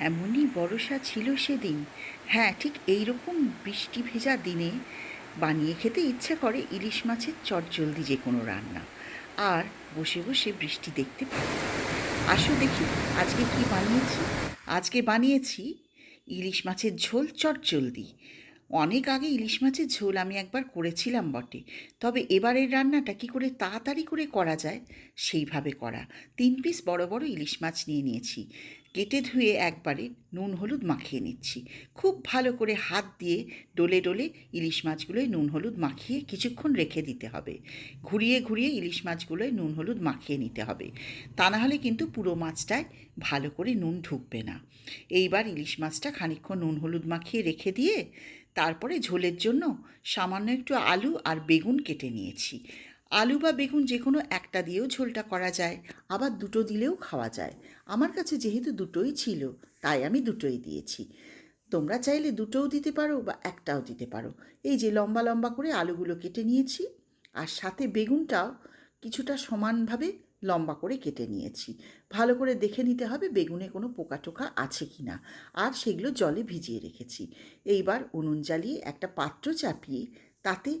এমনই বরষা ছিল সেদিন। হ্যাঁ ঠিক এইরকম বৃষ্টি ভেজা দিনে বানিয়ে খেতে ইচ্ছে করে ইলিশ মাছের চটজলদি যে কোনো রান্না। আর বসে বসে বৃষ্টি দেখতে পাই। আসো দেখি, আজকে কি বানিয়েছি? আজকে বানিয়েছি ইলিশ মাছের ঝোল চটজলদি। অনেক আগে ইলিশ মাছের ঝোল আমি একবার করেছিলাম বটে। তবে এবারের রান্নাটা কি করে তাড়াতাড়ি করে করা যায়, সেইভাবে করা। তিন পিস বড় বড় ইলিশ মাছ নিয়ে নিয়েছি। কেটে ধুয়ে একবারে নুন হলুদ মাখিয়ে নিচ্ছি। খুব ভালো করে হাত দিয়ে ডলে ডলে ইলিশ মাছগুলোয় নুন হলুদ মাখিয়ে কিছুক্ষণ রেখে দিতে হবে। ঘুরিয়ে ঘুরিয়ে ইলিশ মাছগুলোয় নুন হলুদ মাখিয়ে নিতে হবে। তা না হলে কিন্তু পুরো মাছটায় ভালো করে নুন ঢুকবে না। এইবার ইলিশ মাছটা খানিকক্ষণ নুন হলুদ মাখিয়ে রেখে দিয়ে তারপরে ঝোলের জন্য সামান্য একটু আলু আর বেগুন কেটে নিয়েছি। আলু বা বেগুন যে কোনো একটা দিয়েও ঝোলটা করা যায়, আবার দুটো দিলেও খাওয়া যায়। আমার কাছে যেহেতু দুটোই ছিল, তাই আমি দুটোই দিয়েছি। তোমরা চাইলে দুটোও দিতে পারো বা একটাও দিতে পারো। এই যে লম্বা লম্বা করে আলুগুলো কেটে নিয়েছি, আর সাথে বেগুনটাও কিছুটা সমানভাবে লম্বা করে কেটে নিয়েছি। ভালো করে দেখে নিতে হবে বেগুনে কোনো পোকা টোকা আছে কি না আর সেগুলো জলে ভিজিয়ে রেখেছি। এইবার উনুন জ্বালিয়ে একটা পাত্র চাপিয়ে তাতে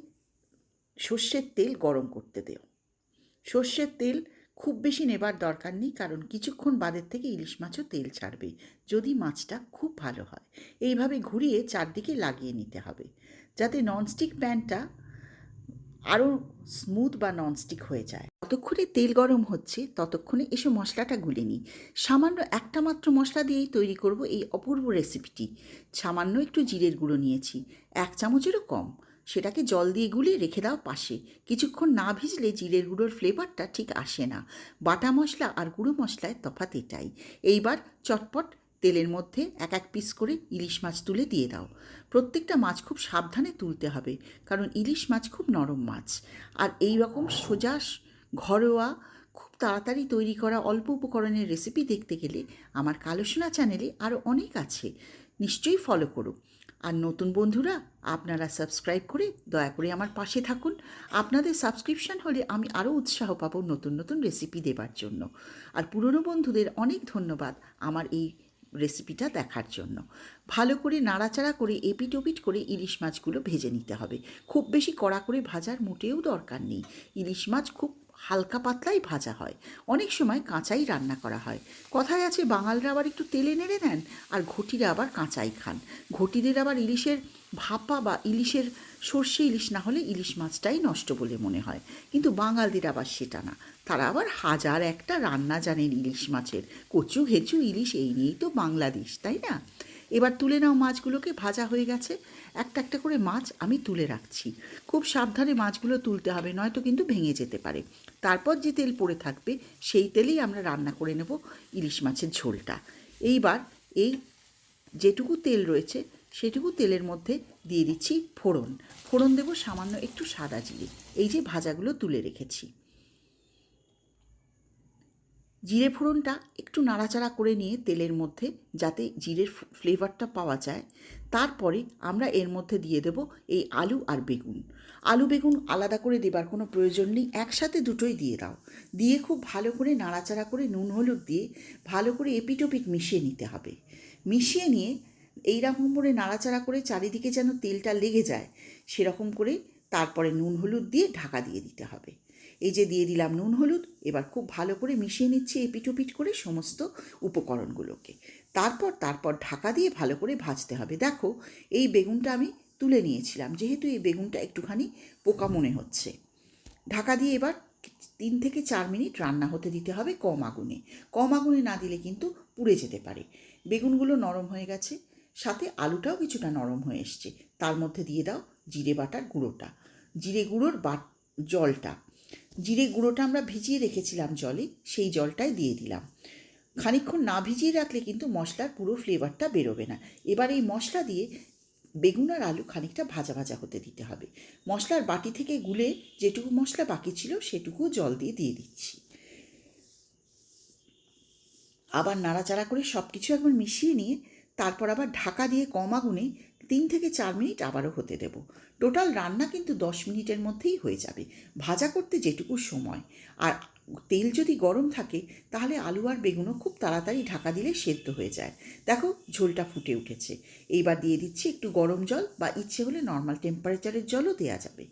সর্ষের তেল গরম করতে দেও সর্ষের তেল খুব বেশি নেবার দরকার নেই কারণ কিছুক্ষণ বাদের থেকে ইলিশ মাছও তেল ছাড়বে, যদি মাছটা খুব ভালো হয়। এইভাবে ঘুরিয়ে চারদিকে লাগিয়ে নিতে হবে। যাতে ননস্টিক প্যানটা আরও স্মুথ বা ননস্টিক হয়ে যায়। যতক্ষণে তেল গরম হচ্ছে, ততক্ষণে এসে মশলাটা গুলে নিই। সামান্য একটা মাত্র মশলা দিয়েই তৈরি করব এই অপূর্ব রেসিপিটি সামান্য একটু জিরের গুঁড়ো নিয়েছি, এক চামচেরও কম। সেটাকে জল দিয়ে গুলিয়ে রেখে দাও পাশে। কিছুক্ষণ না ভিজলে জিরের গুঁড়োর ফ্লেভারটা ঠিক আসে না। বাটা মশলা আর গুঁড়ো মশলায় তফাৎ এটাই। এইবার চটপট তেলের মধ্যে এক এক পিস করে ইলিশ মাছ তুলে দিয়ে দাও। প্রত্যেকটা মাছ খুব সাবধানে তুলতে হবে, কারণ ইলিশ মাছ খুব নরম মাছ। আর এই রকম সোজা ঘরোয়া, খুব তাড়াতাড়ি তৈরি করা অল্প উপকরণের রেসিপি দেখতে গেলে আমার কালোসোনা চ্যানেলে আরও অনেক আছে। নিশ্চয়ই ফলো করো আর নতুন বন্ধুরা, আপনারা সাবস্ক্রাইব করে দয়া করে আমার পাশে থাকুন। আপনাদের সাবস্ক্রিপশন হলে আমি আরও উৎসাহ পাবো নতুন নতুন রেসিপি দেবার জন্য। আর পুরনো বন্ধুদের অনেক ধন্যবাদ আমার এই রেসিপিটা দেখার জন্য। ভালো করে নাড়াচাড়া করে এপিট ওপিট করে ইলিশ মাছগুলো ভেজে নিতে হবে। খুব বেশি কড়া করে ভাজার মোটেও দরকার নেই। ইলিশ মাছ খুব হালকা পাতলাই ভাজা হয়। অনেক সময় কাঁচাই রান্না করা হয়। কথায় আছে, বাঙালরা আবার একটু তেলে নেড়ে নেন আর ঘটিরা আবার কাঁচাই খান। ঘটিদের আবার ইলিশের ভাপা বা ইলিশের সর্ষে ইলিশ না হলে ইলিশ মাছটাই নষ্ট বলে মনে হয়। কিন্তু বাঙালদের আবার সেটা না। তারা আবার হাজার একটা রান্না জানেন ইলিশ মাছের। কচু হেঁচু ইলিশ এই নিয়েই তো বাংলাদেশ, তাই না? এবার তুলে নাও মাছগুলোকে, ভাজা হয়ে গেছে। একটা একটা করে মাছ আমি তুলে রাখছি। খুব সাবধানে মাছগুলো তুলতে হবে, নয়তো কিন্তু ভেঙে যেতে পারে। তারপর যে তেল পড়ে থাকবে, সেই তেলেই আমরা রান্না করে নেব ইলিশ মাছের ঝোলটা। এইবার এই যেটুকু তেল রয়েছে, সেটুকু তেলের মধ্যে দিয়ে দিচ্ছি ফোড়ন। ফোড়ন দেব সামান্য একটু সাদা জিরে। এই যে ভাজাগুলো তুলে রেখেছি। জিরে ফোড়নটা একটু নাড়াচাড়া করে নিয়ে তেলের মধ্যে যাতে জিরের ফ্লেভারটা পাওয়া যায়। তারপরে আমরা এর মধ্যে দিয়ে দেব এই আলু আর বেগুন। আলু বেগুন আলাদা করে দেবার কোনো প্রয়োজন নেই, একসাথে দুটোই দিয়ে দাও। দিয়ে খুব ভালো করে নাড়াচাড়া করে নুন, হলুদ দিয়ে ভালো করে এপিটোপিট মিশিয়ে নিতে হবে। মিশিয়ে নিয়ে এইরকম করে নাড়াচাড়া করে চারিদিকে যেন তেলটা লেগে যায়, সেরকম করে তারপরে নুন, হলুদ দিয়ে ঢাকা দিয়ে দিতে হবে। এই যে দিয়ে দিলাম নুন, হলুদ, এবার খুব ভালো করে মিশিয়ে নিচ্ছি এপিটোপিট করে সমস্ত উপকরণগুলোকে। তারপর তারপর ঢাকা দিয়ে ভালো করে ভাজতে হবে। দেখো, এই বেগুনটা আমি তুলে নিয়েছিলাম, যেহেতু এই বেগুনটা একটুখানি পোকা মনে হচ্ছে। ঢাকা দিয়ে এবার তিন থেকে চার মিনিট রান্না হতে দিতে হবে কম আগুনে। কম আগুনে না দিলে কিন্তু পুড়ে যেতে পারে। বেগুনগুলো নরম হয়ে গেছে, সাথে আলুটাও কিছুটা নরম হয়ে এসছে। তার মধ্যে দিয়ে দাও জিরে বাটার গুঁড়োটা। জিরে গুঁড়োর বাট জলটা। জিরে গুঁড়োটা আমরা ভিজিয়ে রেখেছিলাম জলে, সেই জলটাই দিয়ে দিলাম। খানিকক্ষণ না ভিজিয়ে রাখলে কিন্তু মশলার পুরো ফ্লেভারটা বেরোবে না। এবার এই মশলা দিয়ে বেগুন আর আলু খানিকটা ভাজা ভাজা হতে দিতে হবে। মশলার বাটি থেকে গুলে যেটুকু মশলা বাকি ছিল সেটুকু জল দিয়ে দিয়ে দিচ্ছি। আবার নাড়াচাড়া করে সব কিছু একবার মিশিয়ে নিয়ে, তারপর আবার ঢাকা দিয়ে কম আগুনে তিন থেকে চার মিনিট আবারও হতে দেব। টোটাল রান্না কিন্তু দশ মিনিটের মধ্যেই হয়ে যাবে। ভাজা করতে যেটুকু সময়। আর তেল যদি গরম থাকে, তাহলে আলু আর বেগুনও খুব তাড়াতাড়ি ঢাকা দিলে সেদ্ধ হয়ে যায়। দেখো, ঝোলটা ফুটে উঠেছে। এইবার দিয়ে দিচ্ছি একটু গরম জল বা ইচ্ছে হলে নর্মাল টেম্পারেচারের জলও দেওয়া যাবে।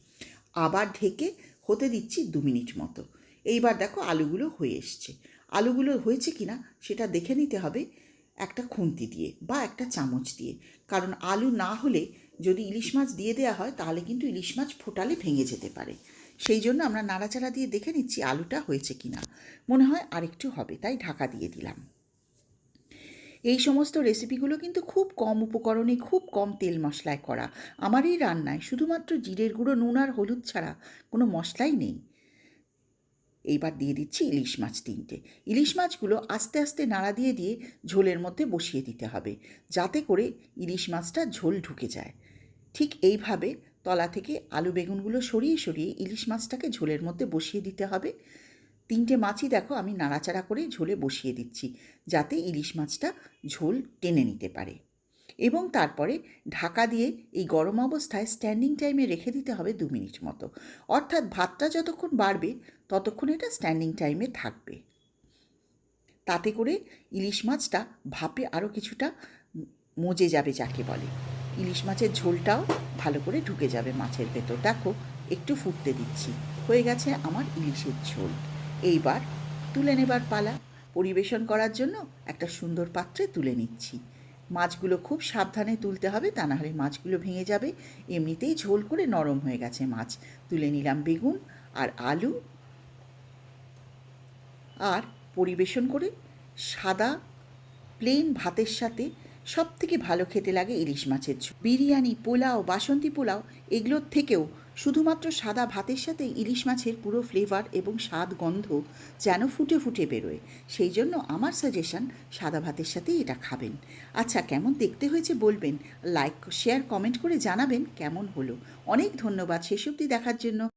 আবার ঢেকে হতে দিচ্ছি দু মিনিট মতো। এইবার দেখো, আলুগুলো হয়ে এসছে। আলুগুলো হয়েছে কি না সেটা দেখে নিতে হবে। একটা খুন্তি দিয়ে বা একটা চামচ দিয়ে। কারণ আলু না হলে যদি ইলিশ মাছ দিয়ে দেওয়া হয়, তাহলে কিন্তু ইলিশ মাছ ফোটালে ভেঙে যেতে পারে। সেই জন্য আমরা নাড়াচাড়া দিয়ে দেখে নিচ্ছি আলুটা হয়েছে কি না। মনে হয় আরেকটু হবে, তাই ঢাকা দিয়ে দিলাম। এই সমস্ত রেসিপিগুলো কিন্তু খুব কম উপকরণে, খুব কম তেল মশলায় করা। আমার এই রান্নায় শুধুমাত্র জিরের গুঁড়ো, নুন আর হলুদ ছাড়া কোনো মশলাই নেই। এইবার দিয়ে দিচ্ছি ইলিশ মাছ তিনটে। ইলিশ মাছগুলো আস্তে আস্তে নাড়া দিয়ে দিয়ে ঝোলের মধ্যে বসিয়ে দিতে হবে, যাতে করে ইলিশ মাছটা ঝোল ঢুকে যায়। ঠিক এইভাবে তলা থেকে আলু বেগুনগুলো সরিয়ে সরিয়ে ইলিশ মাছটাকে ঝোলের মধ্যে বসিয়ে দিতে হবে। তিনটে মাছই দেখো আমি নাড়াচাড়া করে ঝোলে বসিয়ে দিচ্ছি, যাতে ইলিশ মাছটা ঝোল টেনে নিতে পারে। এবং তারপরে ঢাকা দিয়ে এই গরম অবস্থায় স্ট্যান্ডিং টাইমে রেখে দিতে হবে দু মিনিট মতো। অর্থাৎ ভাতটা যতক্ষণ বাড়বে, ততক্ষণ এটা স্ট্যান্ডিং টাইমে থাকবে। তাতে করে ইলিশ মাছটা ভাপে আরও কিছুটা মজে যাবে যাকে বলে। ইলিশ মাছের ঝোলটাও ভালো করে ঢুকে যাবে মাছের ভেতর। দেখো, একটু ফুটতে দিচ্ছি। হয়ে গেছে আমার ইলিশের ঝোল। এইবার তুলে নেবার পালা। পরিবেশন করার জন্য একটা সুন্দর পাত্রে তুলে নিচ্ছি। মাছগুলো খুব সাবধানে তুলতে হবে, তা নাহলে মাছগুলো ভেঙে যাবে। এমনিতেই ঝোল করে নরম হয়ে গেছে মাছ। তুলে নিলাম বেগুন আর আলু। আর পরিবেশন করে সাদা প্লেন ভাতের সাথে সব থেকে ভালো খেতে লাগে ইলিশ মাছের ঝোল। বিরিয়ানি, পোলাও, বাসন্তী পোলাও, এগুলোর থেকেও শুধুমাত্র সাদা ভাতের সাথে ইলিশ মাছের পুরো ফ্লেভার এবং স্বাদ গন্ধ যেন ফুটে ফুটে বেরোয়। সেই জন্য আমার সাজেশান সাদা ভাতের সাথেই এটা খাবেন। আচ্ছা কেমন দেখতে হয়েছে বলবেন? লাইক শেয়ার কমেন্ট করে জানাবেন কেমন হলো। অনেক ধন্যবাদ অবধি দেখার জন্য।